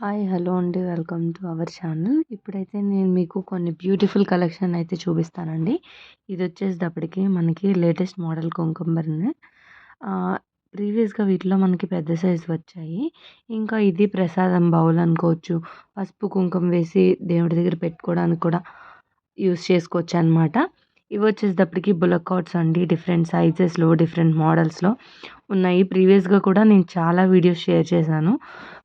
Hi hello అండి. Welcome to our channel. ఇప్పుడైతే నేను మీకు కొన్ని బ్యూటిఫుల్ కలెక్షన్ అయితే చూపిస్తానండి. ఇది వచ్చేసేటప్పటికి మనకి లేటెస్ట్ మోడల్ కుంకుంబర్నే ప్రీవియస్గా వీటిలో మనకి పెద్ద సైజు వచ్చాయి. ఇంకా ఇది ప్రసాదం బౌల్ అనుకోవచ్చు. పసుపు కుంకుమ వేసి దేవుడి దగ్గర పెట్టుకోవడానికి కూడా యూస్ చేసుకోవచ్చు అనమాట ఇవి వచ్చేటప్పటికి బులక్ అండి డిఫరెంట్ సైజెస్లో డిఫరెంట్ మోడల్స్లో ఉన్నాయి. ప్రీవియస్గా కూడా నేను చాలా వీడియోస్ షేర్ చేశాను.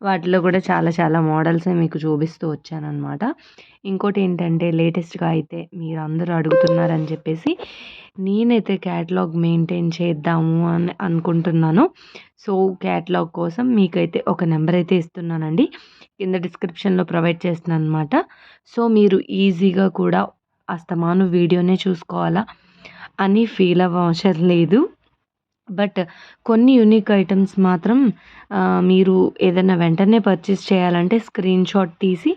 వాటిలో కూడా చాలా చాలా మోడల్సే మీకు చూపిస్తూ వచ్చానమాట ఇంకోటి ఏంటంటే లేటెస్ట్గా అయితే మీరు అందరూ అడుగుతున్నారని చెప్పేసి నేనైతే క్యాటలాగ్ మెయింటైన్ చేద్దాము అని అనుకుంటున్నాను. సో క్యాటలాగ్ కోసం మీకైతే ఒక నెంబర్ అయితే ఇస్తున్నానండి. కింద డిస్క్రిప్షన్లో ప్రొవైడ్ చేస్తున్నాను అనమాట సో మీరు ఈజీగా కూడా అస్తమాను వీడియోనే చూసుకోవాలా అని ఫీల్ అవ్వవసరం లేదు. బట్ కొన్ని యూనిక్ ఐటమ్స్ మాత్రం మీరు ఏదైనా వెంటనే పర్చేస్ చేయాలంటే స్క్రీన్ షాట్ తీసి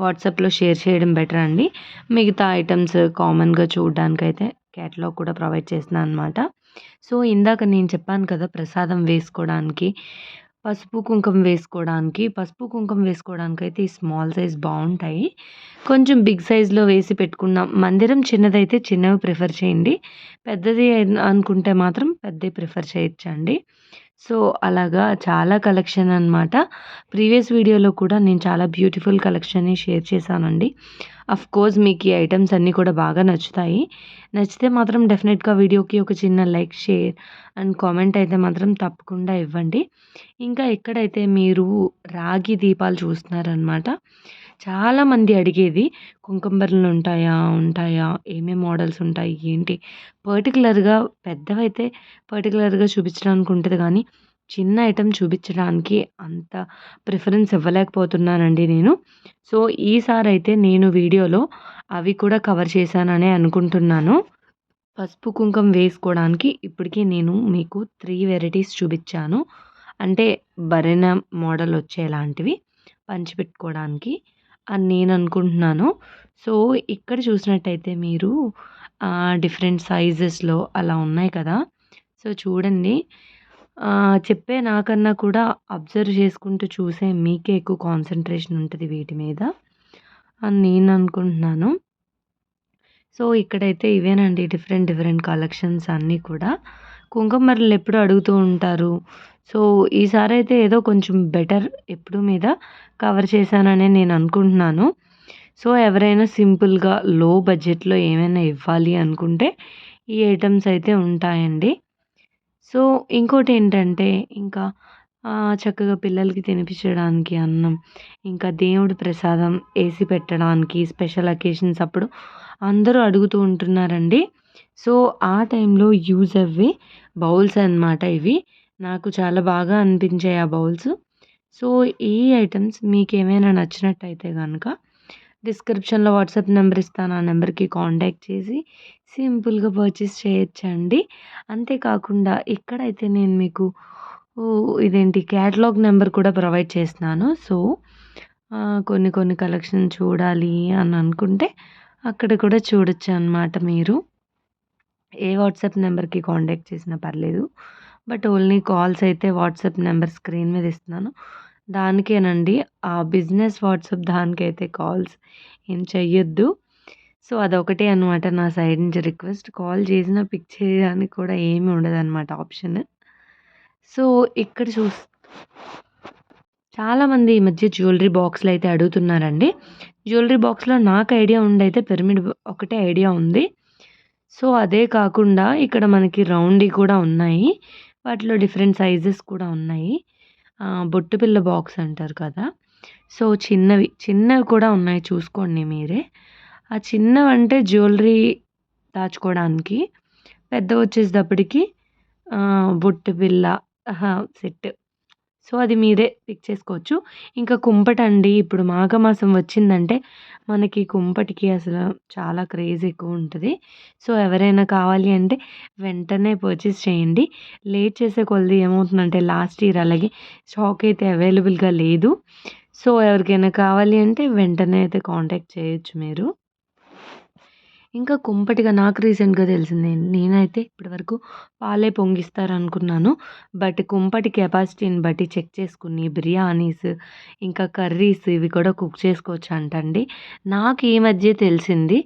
వాట్సాప్లో షేర్ చేయడం బెటర్ అండి. మిగతా ఐటమ్స్ కామన్గా చూడడానికైతే క్యాటలాగ్ కూడా ప్రొవైడ్ చేస్తున్నాను అనమాట సో ఇందాక నేను చెప్పాను కదా ప్రసాదం వేసుకోవడానికి పసుపు కుంకుమ వేసుకోవడానికి పసుపు కుంకుమ వేసుకోవడానికి అయితే ఈ స్మాల్ సైజ్ బాగుంటాయి కొంచెం బిగ్ సైజ్లో వేసి పెట్టుకున్నాం మందిరం చిన్నదైతే చిన్నవి ప్రిఫర్ చేయండి. పెద్దది అనుకుంటే మాత్రం పెద్దవి ప్రిఫర్ చేయొచ్చండి. సో అలాగా చాలా కలెక్షన్ అనమాట ప్రీవియస్ వీడియోలో కూడా నేను చాలా బ్యూటిఫుల్ కలెక్షన్ని షేర్ చేశానండి. అఫ్ కోర్స్ మీకు ఈ ఐటమ్స్ అన్నీ కూడా బాగా నచ్చుతాయి. నచ్చితే మాత్రం డెఫినెట్గా వీడియోకి ఒక చిన్న లైక్ షేర్ అండ్ కామెంట్ అయితే మాత్రం తప్పకుండా ఇవ్వండి. ఇంకా ఎక్కడైతే మీరు రాగి దీపాలు చూస్తున్నారనమాట చాలామంది అడిగేది కుంకుంబర్లు ఉంటాయా? ఉంటాయా? ఏమేమి మోడల్స్ ఉంటాయి? ఏంటి? పర్టికులర్గా పెద్దవైతే పర్టికులర్గా చూపించడానికి ఉంటుంది కానీ చిన్న ఐటెం చూపించడానికి అంత ప్రిఫరెన్స్ ఇవ్వలేకపోతున్నానండి నేను. సో ఈసారి అయితే నేను వీడియోలో అవి కూడా కవర్ చేశాననే అనుకుంటున్నాను. పసుపు కుంకుమ వేసుకోవడానికి ఇప్పటికీ నేను మీకు త్రీ వెరైటీస్ చూపించాను. అంటే భరణ మోడల్ వచ్చేలాంటివి పంచిపెట్టుకోవడానికి. అని నేను అనుకుంటున్నాను. సో ఇక్కడ చూసినట్టయితే మీరు డిఫరెంట్ సైజెస్లో అలా ఉన్నాయి కదా. సో చూడండి. చెప్పే నాకన్నా కూడా అబ్జర్వ్ చేసుకుంటూ చూసే మీకే ఎక్కువ కాన్సన్ట్రేషన్ ఉంటుంది వీటి మీద అని నేను అనుకుంటున్నాను. సో ఇక్కడైతే ఇవేనండి డిఫరెంట్ డిఫరెంట్ కలెక్షన్స్ అన్నీ కూడా. కుంకుమర్లు ఎప్పుడు అడుగుతూ ఉంటారు. సో ఈసారి అయితే ఏదో కొంచెం బెటర్ ఎప్పుడు మీద కవర్ చేశాననే నేను అనుకుంటున్నాను. సో ఎవరైనా సింపుల్గా లో బడ్జెట్లో ఏమైనా ఇవ్వాలి అనుకుంటే ఈ ఐటమ్స్ అయితే ఉంటాయండి. సో ఇంకోటి ఏంటంటే ఇంకా చక్కగా పిల్లలకి తినిపించడానికి అన్నం ఇంకా దేవుడి ప్రసాదం వేసి పెట్టడానికి స్పెషల్ అకేషన్స్ అప్పుడు అందరూ అడుగుతూ ఉంటున్నారండి. సో ఆ టైంలో యూజ్ అవ్వే బౌల్స్ అనమాట ఇవి. నాకు చాలా బాగా అనిపించాయి ఆ బౌల్స్. సో ఈ ఐటమ్స్ మీకు ఏమైనా నచ్చినట్టయితే కనుక డిస్క్రిప్షన్లో వాట్సాప్ నెంబర్ ఇస్తాను. ఆ నెంబర్కి కాంటాక్ట్ చేసి సింపుల్గా పర్చేస్ చేయొచ్చండి. అంతేకాకుండా ఇక్కడైతే నేను మీకు ఇదేంటి క్యాటలాగ్ నెంబర్ కూడా ప్రొవైడ్ చేస్తున్నాను. సో కొన్ని కొన్ని కలెక్షన్ చూడాలి అని అనుకుంటే అక్కడ కూడా చూడొచ్చు అనమాట మీరు. ఏ వాట్సాప్ నెంబర్కి కాంటాక్ట్ చేసినా పర్లేదు. బట్ ఓన్లీ కాల్స్ అయితే వాట్సాప్ నెంబర్ స్క్రీన్ మీద ఇస్తున్నాను. దానికేనండి ఆ బిజినెస్ వాట్సాప్ దానికైతే కాల్స్ ఏం చెయ్యొద్దు. సో అదొకటే అనమాట నా సైడ్ నుంచి రిక్వెస్ట్. కాల్ చేసినా పిక్ చేయడానికి కూడా ఏమీ ఉండదన్నమాట ఆప్షన్. సో ఇక్కడ చూస్ చాలామంది ఈ మధ్య జ్యువెలరీ బాక్స్లు అయితే అడుగుతున్నారండి. జ్యువెలరీ బాక్స్లో నాకు ఐడియా ఉండైతే పిరమిడ్ ఒకటే ఐడియా ఉంది. సో అదే కాకుండా ఇక్కడ మనకి రౌండీ కూడా ఉన్నాయి. వాటిలో డిఫరెంట్ సైజెస్ కూడా ఉన్నాయి. బొట్టు పిల్ల బాక్స్ అంటారు కదా. సో చిన్నవి చిన్నవి కూడా ఉన్నాయి చూసుకోండి మీరే. ఆ చిన్నవి అంటే జ్యువెలరీ దాచుకోవడానికి పెద్ద వచ్చేటప్పటికి బొట్టు సెట్. సో అది మీరే పిక్ చేసుకోవచ్చు. ఇంకా కుంపట అండి ఇప్పుడు మాఘమాసం వచ్చిందంటే మనకి కుంపటికి అసలు చాలా క్రేజ్ ఎక్కువ ఉంటుంది. సో ఎవరైనా కావాలి అంటే వెంటనే పర్చేస్ చేయండి. లేట్ చేసే కొలది ఏమవుతుందంటే లాస్ట్ ఇయర్ అలాగే స్టాక్ అయితే అవైలబుల్గా లేదు. సో ఎవరికైనా కావాలి అంటే వెంటనే అయితే కాంటాక్ట్ చేయొచ్చు మీరు. ఇంకా కుంపటిగా నాకు రీసెంట్‌గా తెలిసింది. నేనైతే ఇప్పటివరకు పాలే పొంగిస్తారు అనుకున్నాను బట్ కుంపటి కెపాసిటీని బట్టి చెక్ చేసుకుని బిర్యానీస్, ఇంకా కర్రీస్ ఇవి కూడా కుక్ చేసుకోవచ్చు అంటండి నాకు ఈ మధ్యే తెలిసింది.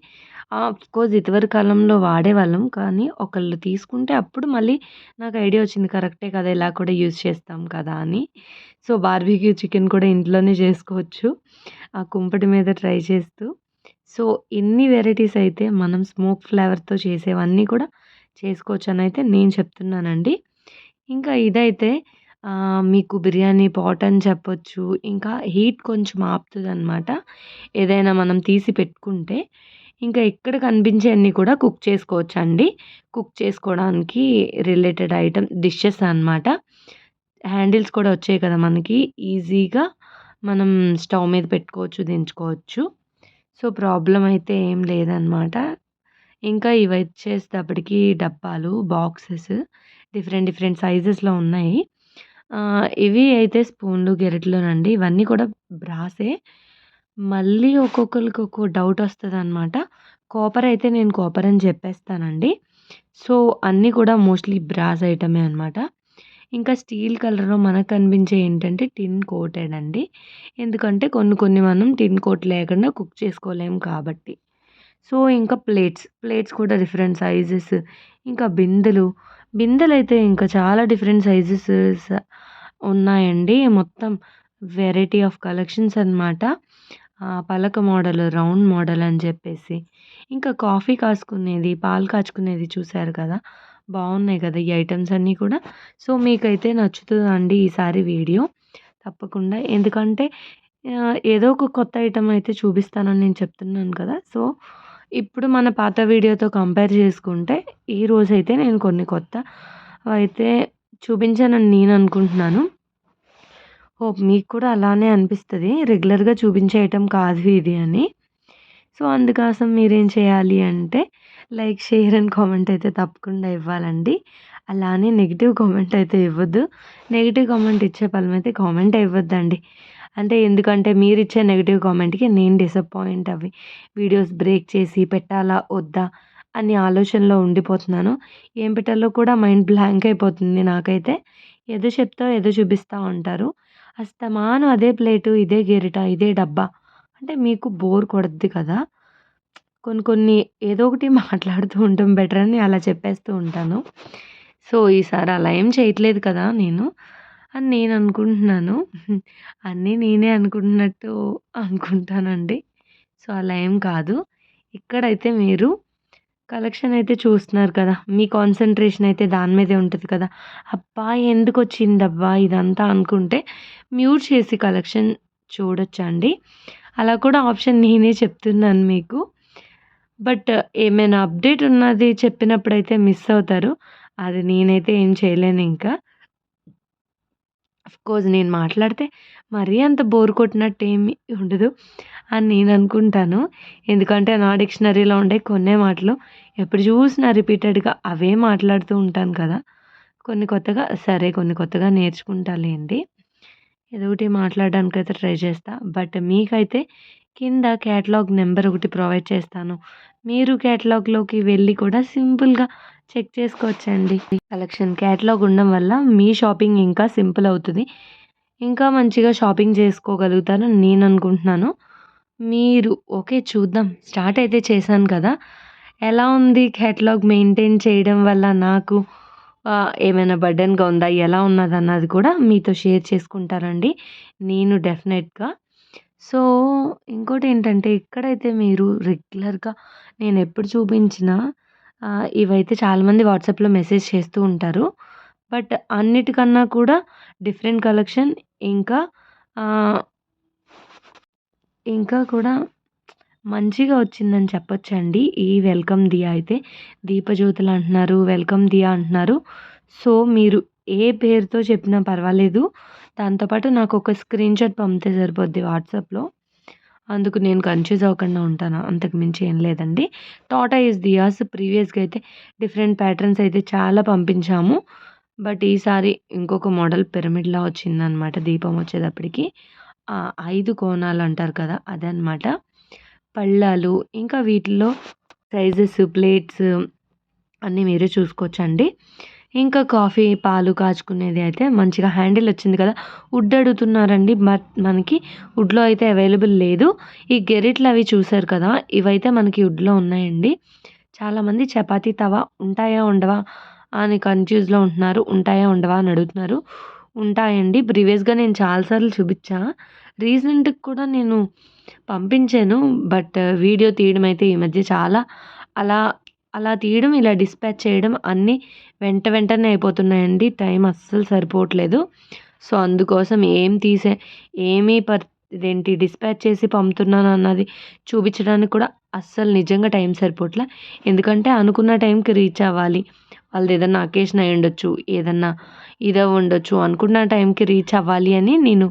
కోర్స్ ఇదివరి కాలంలో వాడేవాళ్ళం. కానీ ఒకళ్ళు తీసుకుంటే అప్పుడు మళ్ళీ నాకు ఐడియా వచ్చింది. కరెక్టే కదా! ఇలా కూడా యూజ్ చేస్తాం కదా! అని. సో, బార్బీక్యూ చికెన్ కూడా ఇంట్లోనే చేసుకోవచ్చు. ఆ కుంపటి మీద ట్రై చేస్తూ. సో, ఇన్ని వెరైటీస్ అయితే మనం స్మోక్ ఫ్లేవర్‌తో చేసేవన్నీ కూడా చేసుకోవచ్చనైతే నేను చెప్తున్నానండి. ఇంకా ఇదైతే మీకు బిర్యానీ పాట్ అని చెప్పొచ్చు. ఇంకా హీట్ కొంచెం ఆపుతదనమాట. ఏదైనా మనం తీసి పెట్టుకుంటే. ఇంకా ఎక్కడ కనిపించేయన్నీ కూడా కుక్ చేసుకోవచ్చండి. కుక్ చేసుకోవడానికి రిలేటెడ్ ఐటమ్ డిషెస్ అనమాట. హ్యాండిల్స్ కూడా వచ్చాయి కదా మనకి. ఈజీగా మనం స్టవ్ మీద పెట్టుకోవచ్చు, దించుకోవచ్చు. సో, ప్రాబ్లం అయితే ఏం లేదనమాట. ఇంకా ఇవి వచ్చేసేటప్పటికి డబ్బాలు, బాక్సెస్ డిఫరెంట్ డిఫరెంట్ సైజెస్‌లో ఉన్నాయి. ఇవి అయితే స్పూన్లు, గెరెట్లునండి ఇవన్నీ కూడా బ్రాసే. మళ్ళీ ఒక్కొక్కరికి ఒక్కో డౌట్ వస్తదనమాట. కాపర్ అయితే నేను కాపర్ అని చెప్పేస్తానండి. సో, అన్నీ కూడా మోస్ట్‌లీ బ్రాస్ ఐటమే అనమాట. ఇంకా స్టీల్ కలర్‌లో మనకు అనిపించే ఏంటంటే టిన్ కోటెడ్ అండి. ఎందుకంటే కొన్ని కొన్ని మనం టిన్ కోట్ లేకుండా కుక్ చేసుకోలేం కాబట్టి. సో, ఇంకా ప్లేట్స్. ప్లేట్స్ కూడా డిఫరెంట్ సైజెస్ ఇంకా బిందెలు. బిందెలైతే ఇంకా చాలా డిఫరెంట్ సైజెస్ ఉన్నాయండి. మొత్తం వెరైటీ ఆఫ్ కలెక్షన్స్ అనమాట. పలక మోడల్, రౌండ్ మోడల్ అని చెప్పేసి. ఇంకా కాఫీ కాసుకునేది, పాలు కాచుకునేది చూసారు కదా! బాగున్నాయి కదా! ఈ ఐటమ్స్ అన్నీ కూడా. సో, మీకైతే నచ్చుతుందండి ఈసారి వీడియో. తప్పకుండా. ఎందుకంటే ఏదో ఒక కొత్త ఐటమ్ అయితే చూపిస్తానని నేను చెప్తున్నాను కదా! సో, ఇప్పుడు మన పాత వీడియోతో కంపేర్ చేసుకుంటే ఈరోజైతే నేను కొన్ని కొత్త అయితే చూపించానని నేను అనుకుంటున్నాను. హోప్ మీకు కూడా అలానే అనిపిస్తుంది రెగ్యులర్‌గా చూపించే ఐటమ్ కాదు ఇది అని. సో, అందుకోసం మీరేం చేయాలి అంటే లైక్, షేర్ అండ్ కామెంట్ అయితే తప్పకుండా ఇవ్వాలండి. అలానే నెగిటివ్ కామెంట్ అయితే ఇవ్వద్దు. నెగిటివ్ కామెంట్ ఇచ్చే పనులైతే కామెంట్ ఇవ్వద్దండి. అంటే ఎందుకంటే మీరిచ్చే నెగిటివ్ కామెంట్‌కి నేను డిసప్పాయింట్ అవి వీడియోస్ బ్రేక్ చేసి పెట్టాలా? వద్దా? అని ఆలోచనలో ఉండిపోతున్నాను. ఏం పెట్టాలో కూడా మైండ్ బ్లాంక్ అయిపోతుంది నాకైతే. ఏదో చెప్తా ఏదో చూపిస్తా ఉంటారు. అస్తమాను అదే ప్లేటు, ఇదే గెరిట, ఇదే డబ్బా అంటే మీకు బోర్ కొడద్ది కదా! కొన్ని కొన్ని ఏదో ఒకటి మాట్లాడుతూ ఉండటం బెటర్ అని అలా చెప్పేస్తూ ఉంటాను. సో, ఈసారి అలా ఏం చేయట్లేదు కదా నేను అని నేను అనుకుంటున్నాను. అన్నీ నేనే అనుకుంటున్నట్టు అనుకుంటానండి. సో, అలా ఏం కాదు. ఇక్కడైతే మీరు కలెక్షన్ అయితే చూస్తున్నారు కదా! మీ కాన్సన్ట్రేషన్ అయితే దాని మీదే ఉంటుంది కదా! అబ్బా! ఎందుకు వచ్చిందబ్బా ఇదంతా అనుకుంటే మ్యూట్ చేసి కలెక్షన్ చూడొచ్చండి. అలా కూడా ఆప్షన్ నేనే చెప్తున్నాను మీకు. బట్ ఏమైనా అప్డేట్ ఉన్నది చెప్పినప్పుడైతే మిస్ అవుతారు. అది నేనైతే ఏం చేయలేను ఇంకా. కోర్స్ నేను మాట్లాడితే మరీ అంత బోర్ కొట్టినట్టు ఏమి ఉండదు అని నేను అనుకుంటాను. ఎందుకంటే నా డిక్షనరీలో ఉండే కొన్నే మాటలు ఎప్పుడు చూసినా రిపీటెడ్‌గా అవే మాట్లాడుతూ ఉంటాను కదా! కొన్ని కొత్తగా సరే కొన్ని కొత్తగా నేర్చుకుంటాలేండి. ఏదో ఒకటి మాట్లాడడానికైతే ట్రై చేస్తా. బట్ మీకైతే కింద క్యాటలాగ్ నెంబర్ ఒకటి ప్రొవైడ్ చేస్తాను. మీరు క్యాటలాగ్‌లోకి వెళ్ళి కూడా సింపుల్‌గా చెక్ చేసుకోవచ్చండి. కలెక్షన్ క్యాటలాగ్ ఉండడం వల్ల మీ షాపింగ్ ఇంకా సింపుల్ అవుతుంది ఇంకా మంచిగా షాపింగ్ చేసుకోగలుగుతారని నేను అనుకుంటున్నాను. మీరు ఓకే చూద్దాం. స్టార్ట్ అయితే చేశాను కదా! ఎలా ఉంది క్యాటలాగ్ మెయింటైన్ చేయడం వల్ల నాకు ఏమైనా బర్డెన్‌గా ఉందా? ఎలా ఉన్నదన్నది కూడా మీతో షేర్ చేసుకుంటానండి. నేను డెఫినెట్‌గా. సో, ఇంకోటి ఏంటంటే ఇక్కడైతే మీరు రెగ్యులర్‌గా నేను ఎప్పుడు చూపించినా ఇవైతే చాలామంది వాట్సాప్‌లో మెసేజ్ చేస్తూ ఉంటారు. బట్ అన్నిటికన్నా కూడా డిఫరెంట్ కలెక్షన్ ఇంకా ఇంకా కూడా మంచిగా వచ్చిందని చెప్పొచ్చండి. ఈ వెల్కమ్ దియా అయితే. దీపజ్యోతులు అంటున్నారు, వెల్కమ్ దియా అంటున్నారు. సో, మీరు ఏ పేరుతో చెప్పినా పర్వాలేదు. దాంతో పాటు స్క్రీన్ స్క్రీన్‌షాట్ పంపితే సరిపోద్ది వాట్సాప్‌లో. అందుకు నేను కన్‌ఫ్యూజ్ అవ్వకుండా ఉంటాను. అంతకు మించి ఏం లేదండి. టార్టాయిస్ దియాస్ ప్రీవియస్‌గా అయితే డిఫరెంట్ ప్యాటర్న్స్ అయితే చాలా పంపించాము. బట్ ఈసారి ఇంకొక మోడల్ పిరమిడ్‌లా వచ్చిందనమాట దీపం వచ్చేటప్పటికి. ఐదు కోణాలు అంటారు కదా! అదనమాట. పళ్ళాలు ఇంకా వీటిలో సైజెస్ ప్లేట్స్ అన్నీ మీరే చూసుకోవచ్చండి. ఇంకా కాఫీ పాలు కాచుకునేది అయితే మంచిగా హ్యాండిల్ వచ్చింది కదా. వుడ్ అడుగుతున్నారండి బట్ మనకి వుడ్లో అయితే అవైలబుల్ లేదు. ఈ గెరిట్లు అవి చూసారు కదా ఇవైతే మనకి వుడ్లో ఉన్నాయండి. చాలామంది చపాతీ తవా ఉంటాయా ఉండవా అని కన్ఫ్యూజ్లో ఉంటున్నారు ఉంటాయా ఉండవా అని అడుగుతున్నారు. ఉంటాయండి ప్రీవియస్గా నేను చాలాసార్లు చూపించా. రీసెంట్గా కూడా నేను పంపించాను. బట్ వీడియో తీయడం అయితే ఈ మధ్య చాలా అలా అలా తీయడం ఇలా డిస్పాచ్ చేయడం అన్నీ వెంట వెంటనే అయిపోతున్నాయండి. టైం అస్సలు సరిపోవట్లేదు. సో అందుకోసం ఏం తీసే ఏమీ పర్ ఇదేంటి డిస్పాచ్ చేసి పంపుతున్నాను అన్నది చూపించడానికి కూడా అస్సలు నిజంగా టైం సరిపోవట్లే ఎందుకంటే అనుకున్న టైంకి రీచ్ అవ్వాలి. వాళ్ళది ఏదన్నా అకేషన్ అయి ఉండొచ్చు ఏదన్నా ఇదో ఉండొచ్చు అనుకున్న టైంకి రీచ్ అవ్వాలి అని నేను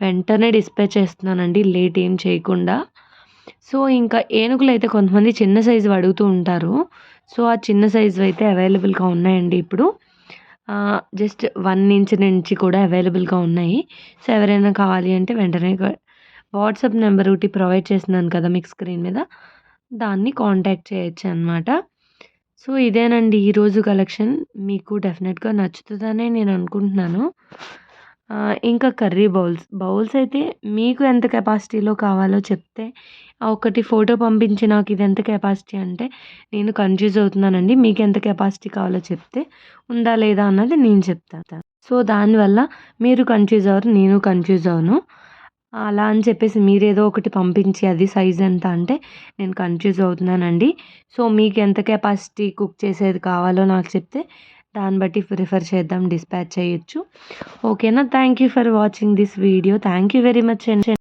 వెంటనే డిస్పాచ్ చేస్తున్నానండి లేట్ ఏం చేయకుండా. సో ఇంకా ఏనుగులు అయితే కొంతమంది చిన్న సైజు అడుగుతూ ఉంటారు. సో ఆ చిన్న సైజు అయితే అవైలబుల్గా ఉన్నాయండి ఇప్పుడు. జస్ట్ వన్ ఇంచ్ నుంచి కూడా అవైలబుల్గా ఉన్నాయి. సో ఎవరైనా కావాలి అంటే వెంటనే వాట్సాప్ నెంబర్ ఒకటి ప్రొవైడ్ చేస్తున్నాను కదా మీకు స్క్రీన్ మీద. దాన్ని కాంటాక్ట్ చేయొచ్చు అనమాట సో ఇదేనండి ఈరోజు కలెక్షన్. మీకు డెఫినెట్గా నచ్చుతుందనే నేను అనుకుంటున్నాను. ఇంకా కర్రీ బౌల్స్. బౌల్స్ అయితే మీకు ఎంత కెపాసిటీలో కావాలో చెప్తే ఒకటి ఫోటో పంపించి నాకు ఇది ఎంత కెపాసిటీ అంటే నేను కన్ఫ్యూజ్ అవుతున్నానండి. మీకు ఎంత కెపాసిటీ కావాలో చెప్తే ఉందా లేదా అన్నది నేను చెప్తాను. సో దానివల్ల మీరు కన్ఫ్యూజ్ అవ్వరు నేను కన్ఫ్యూజ్ అవును అలా అని చెప్పేసి మీరు ఏదో ఒకటి పంపించి అది సైజ్ ఎంత అంటే నేను కన్ఫ్యూజ్ అవుతున్నానండి. సో మీకు ఎంత కెపాసిటీ కుక్ చేసేది కావాలో నాకు చెప్తే దాన్ని బట్టి ప్రిఫర్ చేద్దాం డిస్పాచ్ చేయొచ్చు. ఓకేనా? Thank you for watching this video thank you very much and